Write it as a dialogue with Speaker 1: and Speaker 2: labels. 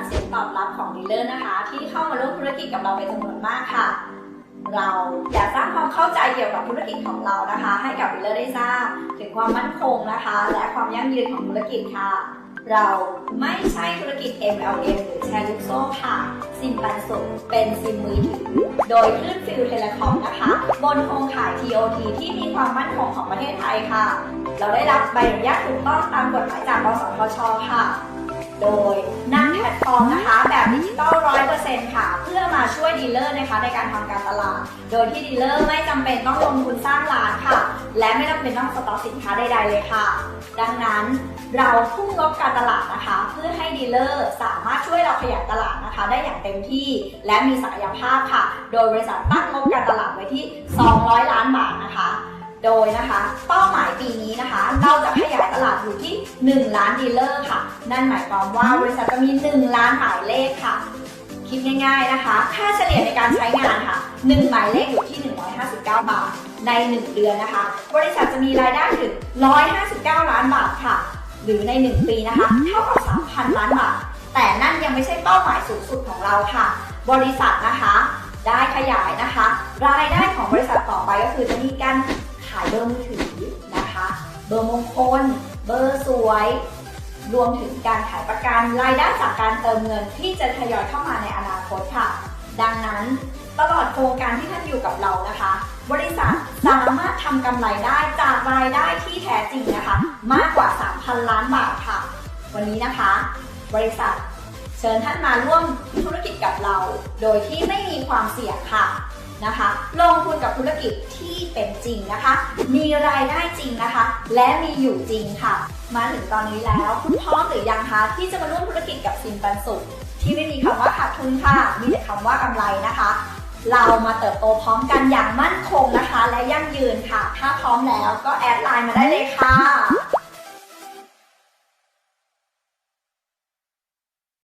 Speaker 1: ากเสียงตอบรับของดีลเลอร์นะคะ ที่เข้ามาร่วมธุรกิจกับเราเป็นจำนวนมากค่ะ เราอยากสร้างความเข้าใจเกี่ยวกับธุรกิจของเรานะคะ ให้กับดีลเลอร์ได้ทราบถึงความมั่นคงนะคะ และความยั่งยืนของธุรกิจค่ะ เราไม่ใช่ธุรกิจ MLM หรือแชร์ลูกโซ่ค่ะ ซิมปันสุขเป็นซิมมือถือโดยคลื่นฟิลเทเลคอมนะคะ บนโครงข่าย TOT ที่มีความมั่นคงของประเทศไทยค่ะ เราได้รับใบอนุญาตถูกต้องตามกฎหมายจากกสทชค่ะ โดยนำแพลตฟอร์มนะคะแบบดิจิตอลร้อยเปอร์เซ็นต์ค่ะ เพื่อมาช่วยดีลเลอร์นะคะในการทำการตลาด โดยที่ดีลเลอร์ไม่จำเป็นต้องลงทุนสร้างร้านค่ะ และไม่จำเป็นต้องสต็อกสินค้าใดๆเลยค่ะ ดังนั้นเราพุ่งงบการตลาดนะคะ เพื่อให้ดีลเลอร์สามารถช่วยเราขยายตลาดนะคะ ได้อย่างเต็มที่และมีศักยภาพค่ะ โดยบริษัทตั้งงบการตลาดไว้ที่ 200 ล้านบาทนะคะ โดยนะคะ เป้าหมายปีนี้นะคะ เราจะขยาย ลาดอยู่ที่ 1 ล้านดีลเลอร์ค่ะ นั่นหมายความว่าบริษัทจะมี 1 ล้านหมายเลขค่ะ คิดง่ายๆนะคะ ค่าเฉลี่ยในการใช้งานค่ะ 1 หมายเลขอยู่ที่ 159 บาท ใน 1 เดือนนะคะ บริษัทจะมีรายได้ถึง 159 ล้านบาทค่ะ หรือใน 1 ปีนะคะ เท่ากับ 3,000 ล้านบาท แต่นั่นยังไม่ใช่เป้าหมายสูงสุดของเราค่ะ บริษัทนะคะได้ขยายนะคะ รายได้ของบริษัทต่อไปก็คือจะมีการขายเบอร์มือถือนะคะ เบอร์มงคล เบอร์สวย รวมถึงการขายประกันรายได้จากการเติมเงินที่จะทยอยเข้ามาในอนาคตค่ะ ดังนั้นตลอดโครงการที่ท่านอยู่กับเรานะคะ บริษัทสามารถทำกำไรได้จากรายได้ที่แท้จริงนะคะ มากกว่า 3,000 ล้านบาทค่ะ วันนี้นะคะ บริษัทเชิญท่านมาร่วมธุรกิจกับเรา โดยที่ไม่มีความเสี่ยงค่ะ นะคะ ลงทุนกับธุรกิจที่เป็นจริงนะคะ มีรายได้จริงนะคะ และมีอยู่จริงค่ะ มาถึงตอนนี้แล้วคุณพร้อมหรือยังคะที่จะมาร่วมธุรกิจกับซิมปันสุขที่ไม่มีคำว่าขาดทุนค่ะ มีแต่คำว่ากำไรนะคะ เรามาเติบโตพร้อมกันอย่างมั่นคงนะคะ และยั่งยืนค่ะ ถ้าพร้อมแล้วก็แอดไลน์มาได้เลยค่ะ